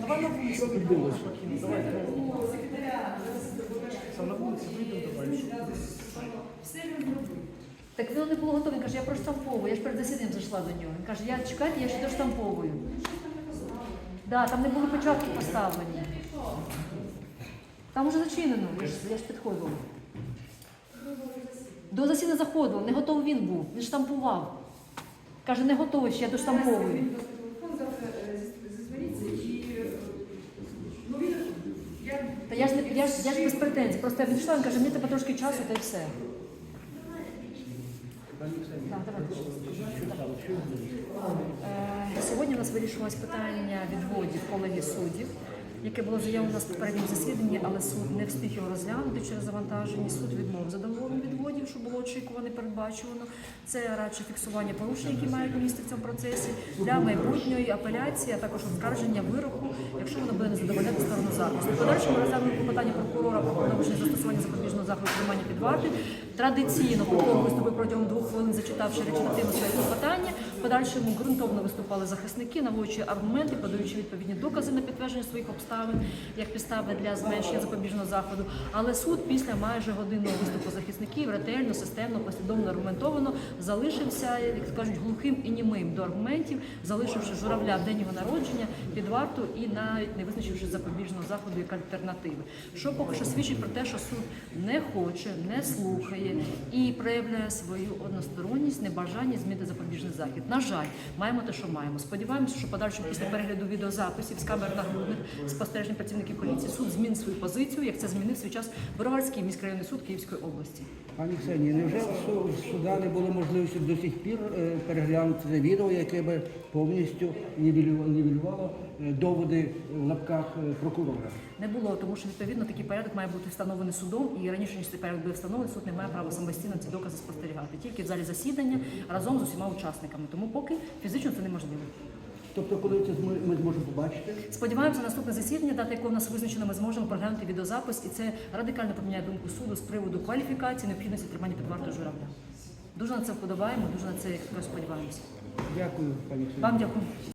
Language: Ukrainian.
Давай на Що відбулося? спокійно. Давай. Сам на вулиці вийдемо, давай. Так воно не було готове. Він каже, я проштамповую. Я ж перед засіданням зайшла до нього. Він каже, я чекайте, я ще доштамповую. Да, там не були печатки поставлені. Там уже зачинено, я ж, я ж підходила. До засідання заходила, не готовий він був, він штампував. Каже, не готовий, ще я доштамповую. Та я ж, не- я ж, я ж без претензій, просто я відійшла, він каже, мені треба трошки часу, та й все. Е, Сьогодні у нас вирішилось питання відводів колегії суддів, яке було заявлено в попередньому засіданні, але суд не встиг його розглянути через завантаження. Суд відмовив задоволенням відводів, що було очікувано передбачувано. Це радше фіксування порушень, які мають місце в цьому процесі для майбутньої апеляції, а також оскарження вироку, якщо воно буде не задовольняти сторону захисту. Подальшому розглянути питання прокурора про продовження застосування запобіжного заходу тримання під вартою. Традиційно прокурор виступив протягом двох хвилин, зачитавши речитативно своє клопотання. Подальшому ґрунтовно виступали захисники, наводячи аргументи, подаючи відповідні докази на підтвердження своїх обставин як підстави для зменшення запобіжного заходу. Але суд після майже годинного виступу захисників ретельно, системно, послідовно аргументовано залишився, як кажуть, глухим і німим до аргументів, залишивши журавля в день його народження під варту і навіть не визначивши запобіжного заходу як альтернативи. Що поки що свідчить про те, що суд не хоче, не слухає. І проявляє свою односторонність, небажання змінити запобіжний захід. На жаль, маємо те, що маємо. Сподіваємося, що подальшому після перегляду відеозаписів з камер нагрудних спостережень працівників поліції суд змінить свою позицію, як це змінив свій час Броварський міськрайонний суд Київської області. Пані Ксенія, невже суда не було можливості до сих пір е, переглянути це відео, яке би повністю нівелювало, е, доводи в лапках е, прокурора? Не було, тому що відповідно такий порядок має бути встановлений судом, і раніше ніж цей порядок буде встановлений, суд не має права самостійно ці докази спостерігати, тільки в залі засідання разом з усіма учасниками. Тому поки фізично це неможливо. Тобто, коли це ми зможемо побачити? Сподіваємося, наступне засідання, дата якого у нас визначена, ми зможемо проглянути відеозапис, і це радикально поміняє думку суду з приводу кваліфікації, необхідності тримання під вартою журавля. Дуже на це вподобаємо, дуже на це сподіваємося. Дякую, пані Вам дякую.